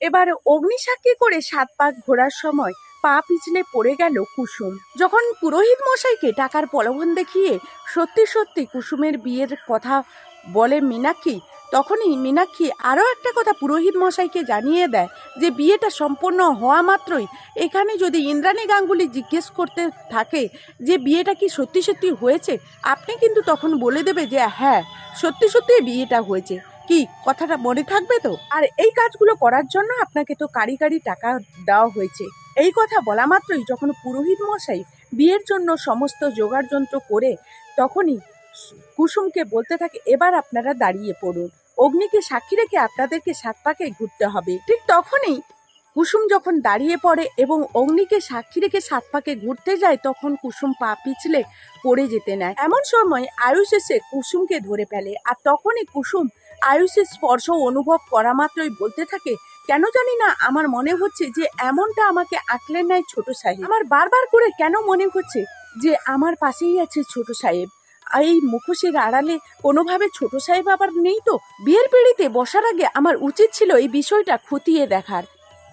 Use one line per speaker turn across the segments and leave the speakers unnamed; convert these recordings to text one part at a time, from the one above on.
এবার অগ্নিসাক্ষী করে সাত পাক ঘোরার সময় পা পিছলে পড়ে গেল কুসুম। যখন পুরোহিত মশাইকে টাকার প্রলোভন দেখিয়ে সত্যি সত্যি কুসুমের বিয়ের কথা বলে মীনাক্ষী, তখনই মীনাক্ষী আরও একটা কথা পুরোহিত মশাইকে জানিয়ে দেয় যে বিয়েটা সম্পন্ন হওয়া মাত্রই এখানে যদি ইন্দ্রাণী গাঙ্গুলি জিজ্ঞেস করতে থাকে যে বিয়েটা কি সত্যি সত্যি হয়েছে, আপনি কিন্তু তখন বলে দেবে যে হ্যাঁ সত্যি সত্যি বিয়েটা হয়েছে। কি? কথাটা মনে থাকবে তো? আর এই কাজগুলো করার জন্য আপনাকে তো কারি কারি টাকা দেওয়া হয়েছে। এই কথা বলা মাত্রই যখন পুরোহিত মশাই বিয়ের জন্য সমস্ত জোগাড় যন্ত্র করে তখনই কুসুমকে বলতে থাকে, এবার আপনারা দাঁড়িয়ে পড়ুন। অগ্নিকে সাক্ষী রেখে আপনাদেরকে সাত পাকে ঘুরতে হবে। ঠিক তখনই কুসুম যখন দাঁড়িয়ে পড়ে এবং অগ্নিকে সাক্ষী রেখে সাত পাকে ঘুরতে যায়, তখন কুসুম পা পিছলে পড়ে যেতে নেয়। এমন সময় আয়ুষ এসে কুসুমকে ধরে ফেলে। আর তখনই কুসুম আয়ুষের স্পর্শ অনুভব করা মাত্রই বলতে থাকে, কেন জানি না, আমার মনে হচ্ছে যে এমনটা আমাকে আঁকলেন নাই ছোট সাহেব। আমার বারবার করে কেন মনে হচ্ছে যে আমার পাশেই আছে ছোট সাহেব? এই মুখোশের আড়ালে কোনোভাবে ছোট সাহেব আবার নেই তো? বিয়ের পিড়িতে বসার আগে আমার উচিত ছিল এই বিষয়টা খতিয়ে দেখার।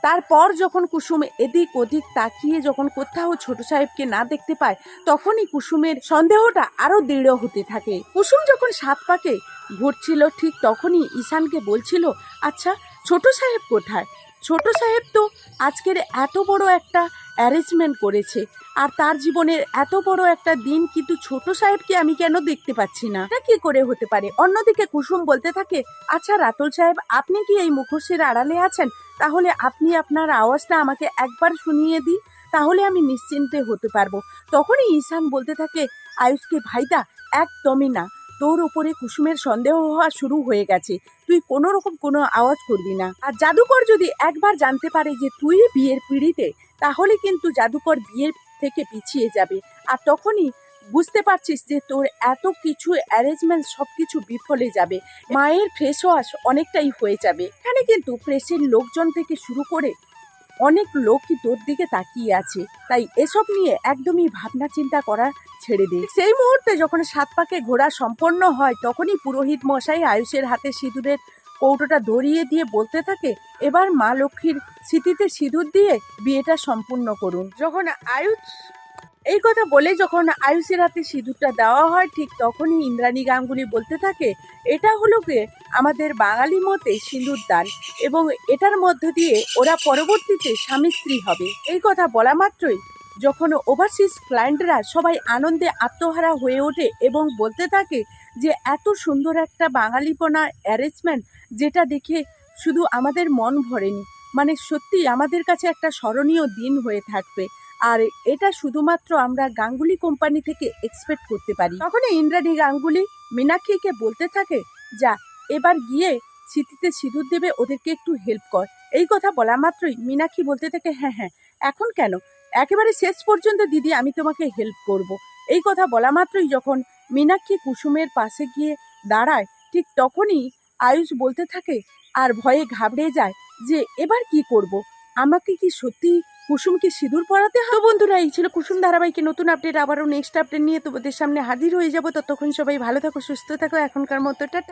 তারপর যখন কুসুম এদিক ওদিক তাকিয়ে যখন কোথাও ছোট সাহেবকে না দেখতে পায়, তখনই কুসুমের সন্দেহটা আরও দৃঢ় হতে থাকে। কুসুম যখন সাত পাকে ঘুরছিল, ঠিক তখনই ঈশানকে বলছিল আচ্ছা ছোট সাহেব কোথায়? ছোট সাহেব তো আজকের এত বড় একটা অ্যারেঞ্জমেন্ট করেছে, আর তার জীবনের এত বড় একটা দিন কিন্তু ছোট সাহেবকে আমি কেন দেখতে পাচ্ছি না? এটা কি করে হতে পারে? অন্যদিকে কুসুম বলতে থাকে আচ্ছা রাতুল সাহেব, আপনি কি এই মুখোশের আড়ালে আছেন? তাহলে আপনি আপনার আওয়াজটা আমাকে একবার শুনিয়ে দিন, তাহলে আমি নিশ্চিন্তে হতে পারব। তখনই ঈশান বলতে থাকে, আয়ুষকে ভাইদা, একদমই না। তোর ওপরে কুসুমের সন্দেহ হওয়া শুরু হয়ে গেছে। তুই কোনো রকম কোনো আওয়াজ করবি না। আর জাদুকর যদি একবার জানতে পারে যে তুই বিয়ের পিড়িতে, তাহলে কিন্তু জাদুকর বিয়ের থেকে পিছিয়ে যাবে। আর তখনই বুঝতে পারছিস যে তোর এত কিছু অ্যারেঞ্জমেন্ট সব কিছু বিফলে যাবে। মায়ের ফ্রেশ ওয়াশ অনেকটাই হয়ে যাবে। এখানে কিন্তু প্রেসের লোকজন থেকে শুরু করে অনেক লোকই তোর দিকে তাকিয়ে আছে। তাই এসব নিয়ে একদমই ভাবনা চিন্তা করা ছেড়ে দে। সেই মুহূর্তে যখন সাত পাকে ঘোরা সম্পন্ন হয়, তখনই পুরোহিত মশাই আয়ুষের হাতে সিঁদুরের কৌটোটা ধরিয়ে দিয়ে বলতে থাকে, এবার মা লক্ষ্মীর স্মৃতিতে সিঁদুর দিয়ে বিয়েটা সম্পূর্ণ করুন। যখন আয়ুষ এই কথা বলে যখন আয়ুষের হাতে সিঁদুরটা দেওয়া হয়, ঠিক তখনই ইন্দ্রাণী গাঙ্গুলি বলতে থাকে, এটা হলো গিয়ে আমাদের বাঙালি মতে সিঁদুর দান এবং এটার মধ্য দিয়ে ওরা পরবর্তীতে স্বামী স্ত্রী হবে। এই কথা বলা মাত্রই যখন ওভারসিজ ক্লায়েন্টরা সবাই আনন্দে আত্মহারা হয়ে ওঠে এবং বলতে থাকে যে, এত সুন্দর একটা বাঙালিপনা অ্যারেঞ্জমেন্ট যেটা দেখে শুধু আমাদের মন ভরেনি। মানে সত্যি আমাদের কাছে একটা স্মরণীয় দিন হয়ে থাকবে। আর এটা শুধুমাত্র আমরা গাঙ্গুলি কোম্পানি থেকে এক্সপেক্ট করতে পারি তখন ইন্দ্রাণী গাঙ্গুলি মীনাক্ষীকে বলতে থাকে, যা, এবার গিয়ে স্মৃতিতে সিঁদুর দেবে, ওদেরকে একটু হেল্প কর এই কথা বলা মাত্রই মীনাক্ষী বলতে থাকে হ্যাঁ হ্যাঁ এখন কেন একেবারে শেষ পর্যন্ত দিদি, আমি তোমাকে হেল্প করব। এই কথা বলা মাত্রই যখন মীনাক্ষী কুসুমের পাশে গিয়ে দাঁড়ায়, ঠিক তখনই আয়ুষ বলতে থাকে, আর ভয়ে ঘাবড়ে যায় যে, এবার কি করব। আমাকে কি সত্যি কুসুমকে সিঁদুর পরাতে হবে বন্ধুরা, এই ছিল কুসুম ধারাবাহিকে নতুন আপডেট আবারও নেক্সট আপডেট নিয়ে তোমাদের সামনে হাজির হয়ে যাব। ততক্ষণ সবাই ভালো থাকো, সুস্থ থাকো। এখনকার মতো